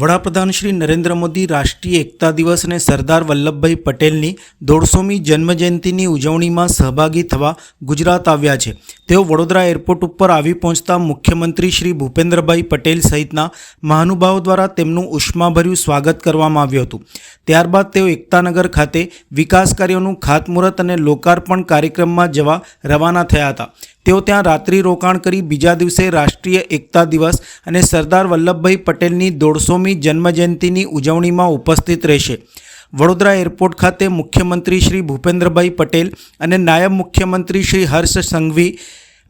વડાપ્રધાન શ્રી નરેન્દ્ર મોદી રાષ્ટ્રીય એકતા દિવસ અને સરદાર વલ્લભભાઈ પટેલની દોઢસોમી જન્મજયંતિની ઉજવણીમાં સહભાગી થવા ગુજરાત આવ્યા છે. તેઓ વડોદરા એરપોર્ટ ઉપર આવી પહોંચતા મુખ્યમંત્રી શ્રી ભૂપેન્દ્રભાઈ પટેલ સહિતના મહાનુભાવો દ્વારા તેમનું ઉષ્માભર્યું સ્વાગત કરવામાં આવ્યું હતું. ત્યારબાદ તેઓ એકતાનગર ખાતે વિકાસ કાર્યોનું ખાતમુહૂર્ત અને લોકાર્પણ કાર્યક્રમમાં જવા રવાના થયા હતા. તેઓ ત્યાં રાત્રિ રોકાણ કરી બીજા દિવસે રાષ્ટ્રીય એકતા દિવસ અને સરદાર વલ્લભભાઈ પટેલની દોઢસોમી જન્મજયંતિની ઉજવણીમાં ઉપસ્થિત રહેશે. વડોદરા એરપોર્ટ ખાતે મુખ્યમંત્રી શ્રી ભૂપેન્દ્રભાઈ પટેલ અને નાયબ મુખ્યમંત્રી Shri Harsh Sanghavi,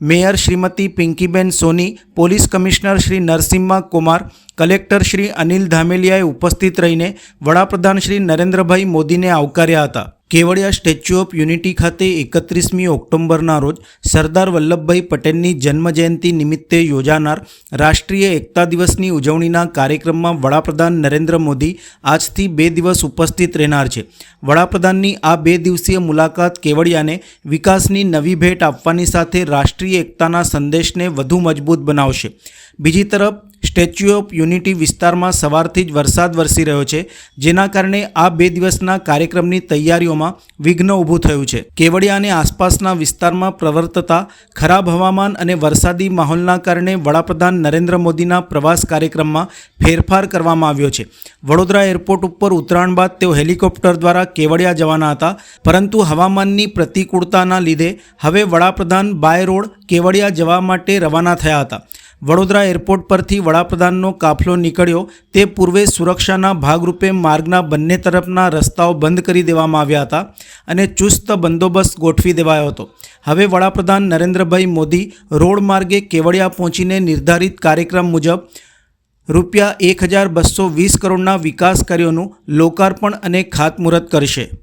mayor Shrimati Pinkiben Soni, police commissioner Shri Narasimha Kumar, collector Shri Anil ધામેલિયાએ ઉપસ્થિત રહીને વડાપ્રધાન શ્રી નરેન્દ્રભાઈ મોદીને આવકાર્યા હતા. કેવડિયા સ્ટેચ્યુ ઓફ યુનિટી ખાતે એકત્રીસમી ઓક્ટોબરના રોજ સરદાર વલ્લભભાઈ પટેલની જન્મજયંતિ નિમિત્તે યોજાનાર રાષ્ટ્રીય એકતા દિવસની ઉજવણીના કાર્યક્રમમાં વડાપ્રધાન નરેન્દ્ર મોદી આજથી બે દિવસ ઉપસ્થિત રહેનાર છે. વડાપ્રધાનની આ બે દિવસીય મુલાકાત કેવડિયાને વિકાસની નવી ભેટ આપવાની સાથે રાષ્ટ્રીય એકતાના સંદેશને વધુ મજબૂત બનાવશે. બીજી તરફ સ્ટેચ્યુ ઓફ યુનિટી વિસ્તારમાં સવારથી જ વરસાદ વરસી રહ્યો છે, જેના કારણે આ બે દિવસના કાર્યક્રમની તૈયારીઓમાં વિઘ્ન ઊભું થયું છે. કેવડિયા અને આસપાસના વિસ્તારમાં પ્રવર્તતા, ખરાબ હવામાન અને વરસાદી માહોલના કારણે વડાપ્રધાન નરેન્દ્ર મોદીના પ્રવાસ કાર્યક્રમમાં ફેરફાર કરવામાં આવ્યો છે. વડોદરા એરપોર્ટ ઉપર ઉતરાણ બાદ તેઓ હેલિકોપ્ટર દ્વારા કેવડિયા જવાના હતા, પરંતુ હવામાનની પ્રતિકૂળતાના લીધે હવે વડાપ્રધાન બાય રોડ કેવડિયા જવા માટે રવાના થયા હતા. વડોદરા એરપોર્ટ પરથી વડાપ્રધાનનો કાફલો નીકળ્યો. તે પૂર્વે સુરક્ષાના ભાગરૂપે માર્ગના બંને તરફના રસ્તાઓ બંધ કરી દેવામાં આવ્યા હતા અને ચુસ્ત બંદોબસ્ત ગોઠવી દેવાયો હતો. હવે વડાપ્રધાન નરેન્દ્રભાઈ મોદી રોડ માર્ગે કેવડિયા પહોંચીને નિર્ધારિત કાર્યક્રમ મુજબ રૂપિયા એક હજાર બસો વીસ કરોડના વિકાસ કાર્યોનું લોકાર્પણ અને ખાતમુહૂર્ત કરશે.